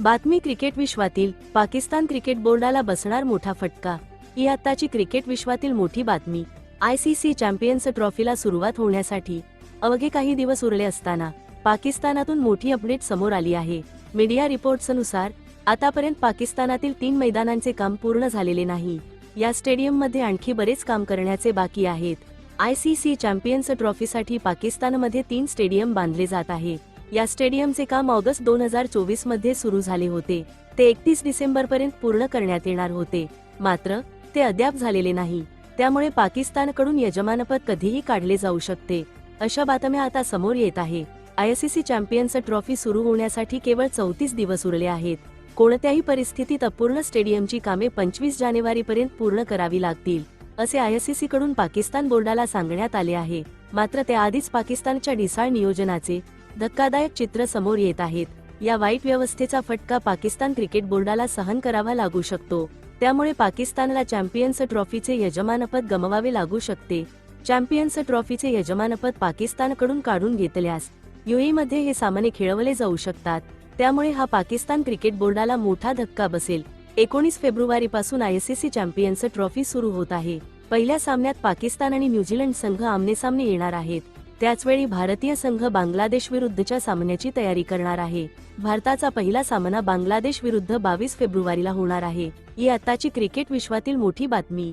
बातमी क्रिकेट विश्वातील पाकिस्तान क्रिकेट बोर्डाला बसणार मोठा फटका. ही आत्ताची क्रिकेट विश्वातील मोठी बातमी. आय सी सी चॅम्पियन्स ट्रॉफीला सुरुवात होण्यासाठी अवघे काही दिवस उरले असताना पाकिस्तानातून मोठी अपडेट समोर आली आहे. मीडिया रिपोर्ट्सनुसार आतापर्यंत पाकिस्तानातील तीन मैदानांचे काम पूर्ण झालेले नाही. या स्टेडियममध्ये आणखी बरेच काम करण्याचे बाकी आहेत. आय सी सी चॅम्पियन्स ट्रॉफीसाठी पाकिस्तानमध्ये तीन स्टेडियम बांधले जात आहे. या स्टेडियमचे काम ऑगस्ट दोन हजार चोवीसमध्ये सुरू झाले होते. ते एकतीस डिसेंबर पर्यंत पूर्ण करण्यात येणार होते. मात्र ते अद्याप झालेले नाही. त्यामुळे पाकिस्तानकडून यजमानपद कधीही काढले जाऊ शकते. अशा बातम्या आता समोर येत आहे. आयसीसी चॅम्पियन्स ट्रॉफी सुरू होण्यासाठी केवळ चौतीस दिवस उरले आहेत. कोणत्याही परिस्थितीत अपूर्ण स्टेडियमची कामे पंचवीस जानेवारीपर्यंत पूर्ण करावी लागतील असे आयसीसी कडून पाकिस्तान बोर्डाला सांगण्यात आले आहे. मात्र त्याआधीच पाकिस्तानच्या ढिसाळ नियोजनाचे धक्कादायक चित्र समोर येत आहेत. या वाईट व्यवस्थेचा फटका पाकिस्तान क्रिकेट बोर्डाला सहन करावा लागू शकतो. त्यामुळे पाकिस्तानला चॅम्पियन्स ट्रॉफीचे यजमानपद गमवावे लागू शकते. चॅम्पियन्स ट्रॉफीचे यजमानपद पाकिस्तानकडून काढून घेतल्यास मध्ये हे सामने खेळवले जाऊ शकतात. त्यामुळे हा पाकिस्तान क्रिकेट बोर्डाला मोठा धक्का बसेल. एकोणीस फेब्रुवारी पासून आयसीसी चॅम्पियन्स ट्रॉफी सुरू होत आहे. पहिल्या सामन्यात पाकिस्तान आणि न्यूझीलंड संघ आमनेसामने येणार आहेत. त्याचवेळी भारतीय संघ बांगलादेश विरुद्धच्या सामन्याची तयारी करणार आहे. भारताचा पहिला सामना बांगलादेश विरुद्ध बावीस फेब्रुवारीला होणार आहे. ही आताची क्रिकेट विश्वातील मोठी बातमी.